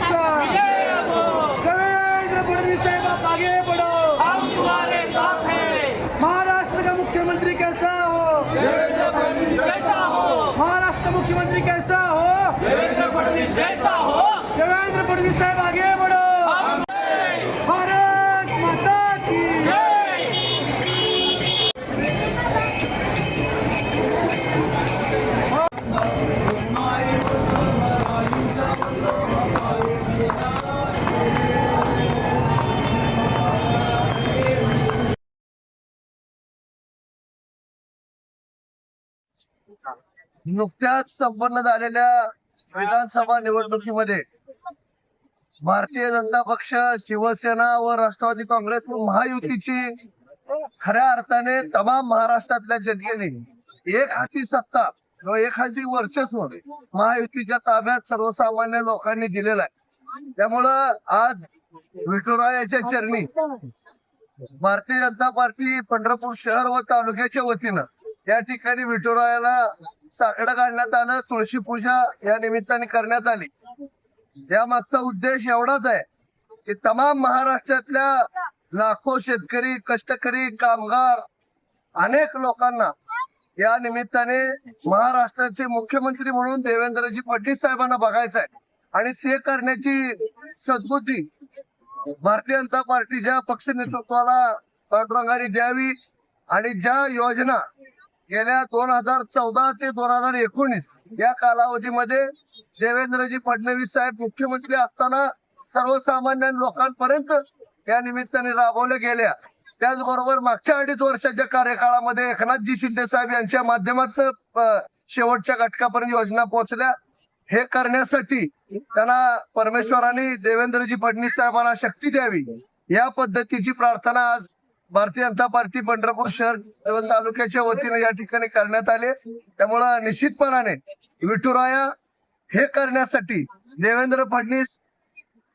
हो देवेंद्र फडणवीस साहेब आगे बढ़ो. हम तुम्हारे साथ हैं. महाराष्ट्र का मुख्यमंत्री कैसा हो? देवेंद्र फडणवीस जैसा हो. महाराष्ट्र का मुख्यमंत्री कैसा हो? देवेंद्र फडणवीस जैसा हो. देवेंद्र फडणवीस साहेब आगे बढ़ो. नुकत्याच संपन्न झालेल्या विधानसभा निवडणुकीमध्ये भारतीय जनता पक्ष शिवसेना व राष्ट्रवादी काँग्रेस महायुतीची खऱ्या अर्थाने तमाम महाराष्ट्रातल्या जनतेने एक हाती सत्ता किंवा एक हाती वर्चस्व महायुतीच्या ताब्यात सर्वसामान्य लोकांनी दिलेला आहे. त्यामुळं आज विठुरायाच्या चरणी भारतीय जनता पार्टी पंढरपूर शहर व तालुक्याच्या वतीनं या ठिकाणी विठुरायाला साकडं काढण्यात आलं तुळशी पूजा या निमित्ताने करण्यात आली. या मागचा उद्देश एवढाच आहे की तमाम महाराष्ट्रातल्या लाखो शेतकरी कष्टकरी कामगार अनेक लोकांना या निमित्ताने महाराष्ट्राचे मुख्यमंत्री म्हणून देवेंद्रजी फडणवीस साहेबांना बघायचं आहे. आणि ते करण्याची सद्बुद्धी भारतीय जनता पार्टीच्या पक्ष नेतृत्वाला पांडुरंगाने द्यावी. आणि ज्या योजना गेल्या दोन हजार चौदा ते दोन हजार एकोणीस या कालावधीमध्ये देवेंद्रजी फडणवीस साहेब मुख्यमंत्री असताना सर्वसामान्य लोकांपर्यंत या निमित्ताने राबवल्या गेल्या. त्याचबरोबर मागच्या अडीच वर्षाच्या कार्यकाळामध्ये एकनाथजी शिंदे साहेब यांच्या माध्यमातून शेवटच्या घटकापर्यंत योजना पोहोचल्या. हे करण्यासाठी त्यांना परमेश्वराने देवेंद्रजी फडणवीस साहेबांना शक्ती द्यावी. या पद्धतीची प्रार्थना आज भारतीय जनता पार्टी पंढरपूर शहर तालुक्याच्या वतीने या ठिकाणी करण्यात आले. त्यामुळं निश्चितपणाने विठुराया हे करण्यासाठी देवेंद्र फडणवीस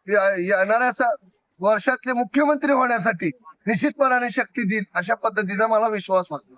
येणाऱ्या वर्षातले मुख्यमंत्री होण्यासाठी निश्चितपणाने शक्ती देईल अशा पद्धतीचा मला विश्वास वाटतो.